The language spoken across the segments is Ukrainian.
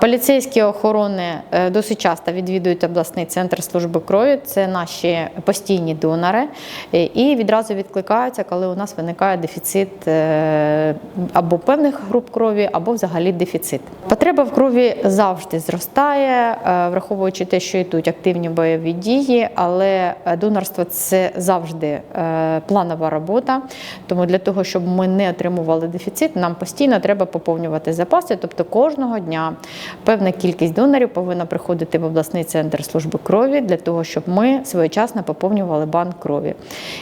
Поліцейські охорони е, досить часто відвідують обласний центр служби крові. Це наші постійні донори, е, і відразу відкликаються, коли у нас виникає дефіцит е, або певних груп крові, або взагалі дефіцит. Потреба в крові завжди зростає, враховуючи те, що йдуть активні бойові дії, але донорство це завжди планова робота. Тому для того, щоб ми не отримували дефіцит, нам постійно треба поповнювати запаси. Тобто кожного дня певна кількість донорів повинна приходити в обласний центр служби крові для того, щоб ми своєчасно поповнювали банк крові.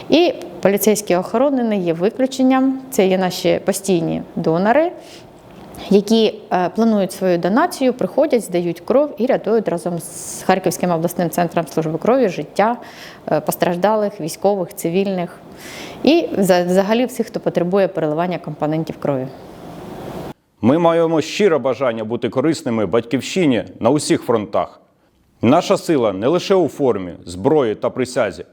І поліцейські охорони не є виключенням. Це є наші постійні донори. Які е, планують свою донацію, приходять, здають кров і рятують разом з Харківським обласним центром служби крові життя е, постраждалих, військових, цивільних і взагалі всіх, хто потребує переливання компонентів крові. Ми маємо щире бажання бути корисними батьківщині на усіх фронтах. Наша сила не лише у формі, зброї та присязі.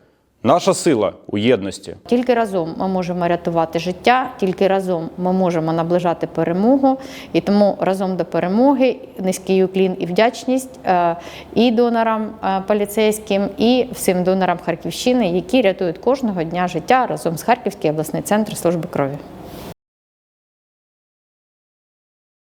Наша сила у єдності. Тільки разом ми можемо рятувати життя, тільки разом ми можемо наближати перемогу. І тому разом до перемоги низький уклін і вдячність е, і донорам е, поліцейським, і всім донорам Харківщини, які рятують кожного дня життя разом з Харківським обласний центр служби крові.